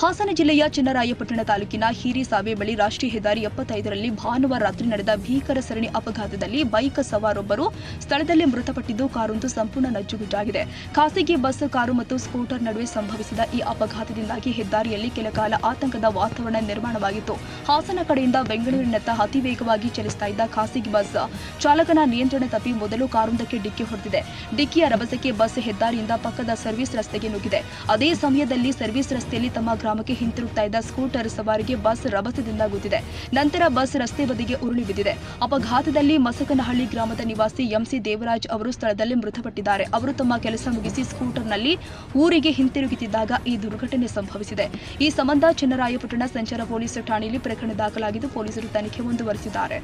ಹಾಸನ ಜಿಲ್ಲೆಯ ಚಿನ್ನರಾಯಪಟ್ಟಣ ತಾಲೂಕಿನ ಹಿರಿಸಾವೆ ಬಳಿ ರಾಷ್ಟ್ರೀಯ ಹೆದ್ದಾರಿ ಎಪ್ಪತ್ತೈದರಲ್ಲಿ ಭಾನುವಾರ ರಾತ್ರಿ ನಡೆದ ಭೀಕರ ಸರಣಿ ಅಪಘಾತದಲ್ಲಿ ಬೈಕ್ ಸವಾರೊಬ್ಬರು ಸ್ಥಳದಲ್ಲೇ ಮೃತಪಟ್ಟಿದ್ದು ಕಾರೊಂದು ಸಂಪೂರ್ಣ ನಜ್ಜುಗುಜ್ಜಾಗಿದೆ ಖಾಸಗಿ ಬಸ್, ಕಾರು ಮತ್ತು ಸ್ಕೂಟರ್ ನಡುವೆ ಸಂಭವಿಸಿದ ಈ ಅಪಘಾತದಿಂದಾಗಿ ಹೆದ್ದಾರಿಯಲ್ಲಿ ಕೆಲಕಾಲ ಆತಂಕದ ವಾತಾವರಣ ನಿರ್ಮಾಣವಾಗಿತ್ತು. ಹಾಸನ ಕಡೆಯಿಂದ ಬೆಂಗಳೂರಿನತ್ತ ಅತಿ ವೇಗವಾಗಿ ಚಲಿಸ್ತಾ ಇದ್ದ ಖಾಸಗಿ ಬಸ್ ಚಾಲಕನ ನಿಯಂತ್ರಣ ತಪ್ಪಿ ಮೊದಲು ಕಾರೊಂದಕ್ಕೆ ಡಿಕ್ಕಿ ಹೊಡೆದಿದೆ. ಡಿಕ್ಕಿಯ ರಭಸಕ್ಕೆ ಬಸ್ ಹೆದ್ದಾರಿಯಿಂದ ಪಕ್ಕದ ಸರ್ವಿಸ್ ರಸ್ತೆಗೆ ನುಗ್ಗಿದೆ. ಅದೇ ಸಮಯದಲ್ಲಿ ಸರ್ವಿಸ್ ರಸ್ತೆಯಲ್ಲಿ ತಮ್ಮ ಗ್ರಾಮಕ್ಕೆ ಹಿಂತಿರುಗ್ತಾ ಇದ್ದ ಸ್ಕೂಟರ್ ಸವಾರಿಗೆ ಬಸ್ ರಭಸದಿಂದ ಗುದ್ದಿದೆ. ನಂತರ ಬಸ್ ರಸ್ತೆ ಬದಿಗೆ ಉರುಳಿ ಬಿದ್ದಿದೆ. ಅಪಘಾತದಲ್ಲಿ ಮಸಕನಹಳ್ಳಿ ಗ್ರಾಮದ ನಿವಾಸಿ ಎಂಸಿ ದೇವರಾಜ್ ಅವರು ಸ್ಥಳದಲ್ಲಿ ಮೃತಪಟ್ಟಿದ್ದಾರೆ. ಅವರು ತಮ್ಮ ಕೆಲಸ ಮುಗಿಸಿ ಸ್ಕೂಟರ್ನಲ್ಲಿ ಊರಿಗೆ ಹಿಂತಿರುಗುತ್ತಿದ್ದಾಗ ಈ ದುರ್ಘಟನೆ ಸಂಭವಿಸಿದೆ. ಈ ಸಂಬಂಧ ಚೆನ್ನರಾಯಪಟ್ಟಣ ಸಂಚಾರ ಪೊಲೀಸ್ ಠಾಣೆಯಲ್ಲಿ ಪ್ರಕರಣ ದಾಖಲಾಗಿದ್ದು, ಪೊಲೀಸರು ತನಿಖೆ ಮುಂದುವರೆಸಿದ್ದಾರೆ.